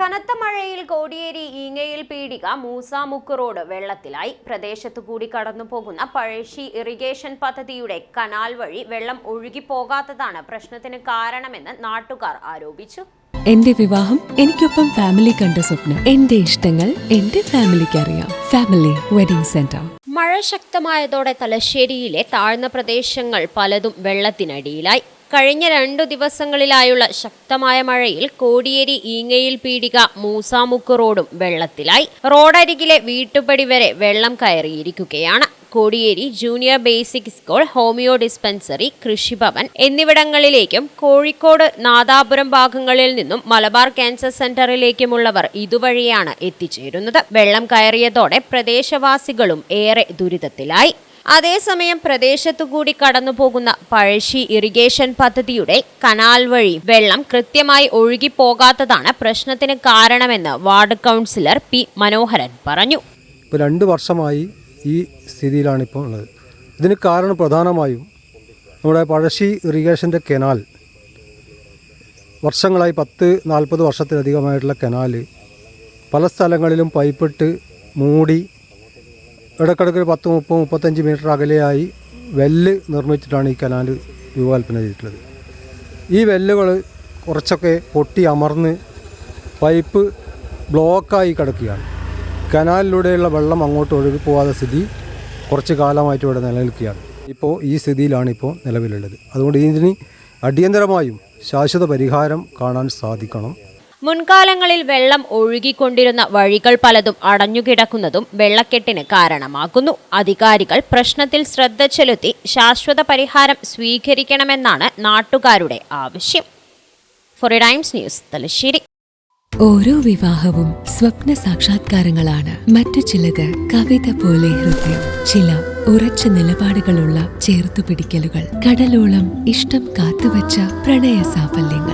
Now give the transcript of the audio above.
കനത്ത മഴയിൽ കോടിയേരി ഈങ്ങയിൽ പീടിക മൂസാമുക്ക് റോഡ് വെള്ളത്തിലായി. പ്രദേശത്തു കൂടി കടന്നു പോകുന്ന പഴശ്ശി ഇറിഗേഷൻ പദ്ധതിയുടെ കനാൽ വഴി വെള്ളം ഒഴുകിപ്പോകാത്തതാണ് പ്രശ്നത്തിന് കാരണമെന്ന് നാട്ടുകാർ ആരോപിച്ചു. എന്റെ വിവാഹം എനിക്കൊപ്പം ഫാമിലി കണ്ട സ്വപ്നം. എന്റെ ഇഷ്ടങ്ങൾ എന്റെ ഫാമിലിക്ക് അറിയാം. ഫാമിലി വെഡിംഗ് സെന്റർ മഴ ശക്തമായതോടെ തലശ്ശേരിയിലെ താഴ്ന്ന പ്രദേശങ്ങൾ പലതും വെള്ളത്തിനടിയിലായി. കഴിഞ്ഞ രണ്ടു ദിവസങ്ങളിലായുള്ള ശക്തമായ മഴയിൽ കോടിയേരി ഈങ്ങയിൽ പീടിക മൂസാമുക്ക് റോഡും വെള്ളത്തിലായി. റോഡരികിലെ വീട്ടുപടി വരെ വെള്ളം കയറിയിരിക്കുകയാണ്. Kodiyeri junior basic school homeo dispensary Krishibhavan എന്നിവിടങ്ങളിലേക്കും Kozhikode Nadapuram ഭാഗങ്ങളിൽ നിന്നും മലബാർ ക്യാൻസർ സെന്ററിലേക്കുമുള്ളവർ ഇതുവഴിയാണ് എത്തിച്ചേരുന്നത്. വെള്ളം കയറിയതോടെ പ്രദേശവാസികളും ഏറെ ദുരിതത്തിലായി. അതേസമയം പ്രദേശത്തുകൂടി കടന്നുപോകുന്ന പഴശ്ശി ഇറിഗേഷൻ പദ്ധതിയുടെ കനാൽ വഴി വെള്ളം കൃത്യമായി ഒഴുകിപ്പോകാത്തതാണ് പ്രശ്നത്തിന് കാരണമെന്ന് വാർഡ് കൗൺസിലർ പി മനോഹരൻ പറഞ്ഞു. ഇപ്പോൾ രണ്ട് വർഷമായി ഈ സ്ഥിതിയിലാണ് ഇപ്പോൾ ഉള്ളത്. ഇതിന് കാരണം പ്രധാനമായും നമ്മുടെ പഴശ്ശി ഇറിഗേഷന്റെ കനാൽ വർഷങ്ങളായി പത്ത് നാൽപ്പത് വർഷത്തിലധികമായിട്ടുള്ള കനാൽ പല സ്ഥലങ്ങളിലും പൈപ്പിട്ട് മൂടി ഇടയ്ക്കിടയ്ക്ക് ഒരു പത്ത് മുപ്പത് മുപ്പത്തഞ്ച് മീറ്റർ അകലെയായി വെല്ല് നിർമ്മിച്ചിട്ടാണ് ഈ കനാൽ രൂപകൽപ്പന ചെയ്തിട്ടുള്ളത്. ഈ വെല്ലുകൾ കുറച്ചൊക്കെ പൊട്ടി അമർന്ന് പൈപ്പ് ബ്ലോക്കായി കിടക്കുകയാണ്. കനാലിലൂടെയുള്ള വെള്ളം അങ്ങോട്ട് ഒഴുകി പോകാത്ത സ്ഥിതി കുറച്ച് കാലമായിട്ട് ഇവിടെ നിലനിൽക്കുകയാണ്. ഇപ്പോൾ ഈ സ്ഥിതിയിലാണ് ഇപ്പോൾ നിലവിലുള്ളത്. അതുകൊണ്ട് ഇതിന് അടിയന്തരമായും ശാശ്വത പരിഹാരം കാണാൻ സാധിക്കണം. മുൻകാലങ്ങളിൽ വെള്ളം ഒഴുകിക്കൊണ്ടിരുന്ന വഴികൾ പലതും അടഞ്ഞുകിടക്കുന്നതും വെള്ളക്കെട്ടിന് കാരണമാകുന്നു. അധികാരികൾ പ്രശ്നത്തിൽ ശ്രദ്ധ ചെലുത്തി ശാശ്വത പരിഹാരം സ്വീകരിക്കണമെന്നാണ് നാട്ടുകാരുടെ ആവശ്യം. Times News Thalassery. ഓരോ വിവാഹവും സ്വപ്ന സാക്ഷാത്കാരങ്ങളാണ്. മറ്റു ചിലത് കവിത പോലെ ഹൃദയം ചില ഉറച്ച നിലപാടുകളുള്ള ചേർത്തുപിടിക്കലുകൾ. കടലോളം ഇഷ്ടം കാത്തുവച്ച പ്രണയ സാഫല്യങ്ങൾ.